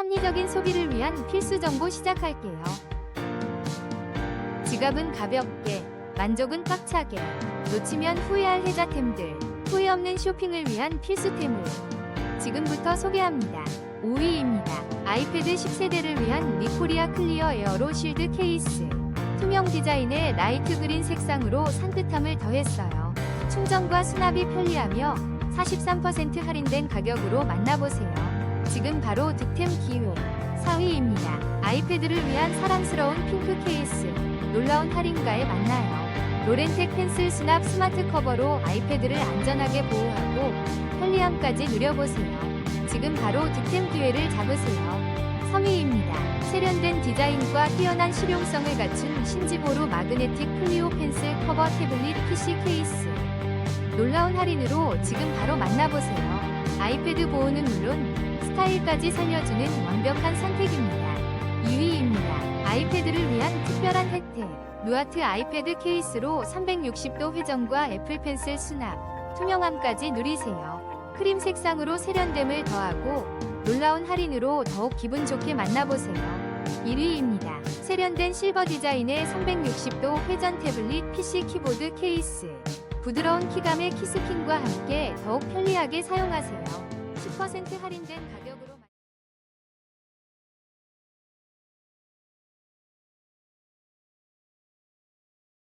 합리적인 소비를 위한 필수 정보 시작할게요. 지갑은 가볍게, 만족은 꽉차게, 놓치면 후회할 혜자템들, 후회 없는 쇼핑을 위한 필수템을 지금부터 소개합니다. 5위입니다. 아이패드 10세대를 위한 미코리아 클리어 에어로 실드 케이스. 투명 디자인의 라이트 그린 색상으로 산뜻함을 더했어요. 충전과 수납이 편리하며 43% 할인된 가격으로 만나보세요. 지금 바로 득템 기회. 4위입니다. 아이패드를 위한 사랑스러운 핑크 케이스. 놀라운 할인가에 만나요. 로렌텍 펜슬 수납 스마트 커버로 아이패드를 안전하게 보호하고 편리함까지 누려보세요. 지금 바로 득템 기회를 잡으세요. 3위입니다. 세련된 디자인과 뛰어난 실용성을 갖춘 신지보로 마그네틱 플리오 펜슬 커버 태블릿 PC 케이스. 놀라운 할인으로 지금 바로 만나보세요. 아이패드 보호는 물론 스타일까지 살려주는 완벽한 선택입니다. 2위입니다. 아이패드를 위한 특별한 혜택. 누아트 아이패드 케이스로 360도 회전과 애플 펜슬 수납, 투명함까지 누리세요. 크림 색상으로 세련됨을 더하고 놀라운 할인으로 더욱 기분 좋게 만나보세요. 1위입니다. 세련된 실버 디자인의 360도 회전 태블릿 PC 키보드 케이스. 부드러운 키감의 키스킨과 함께 더욱 편리하게 사용하세요. 10% 할인된 가격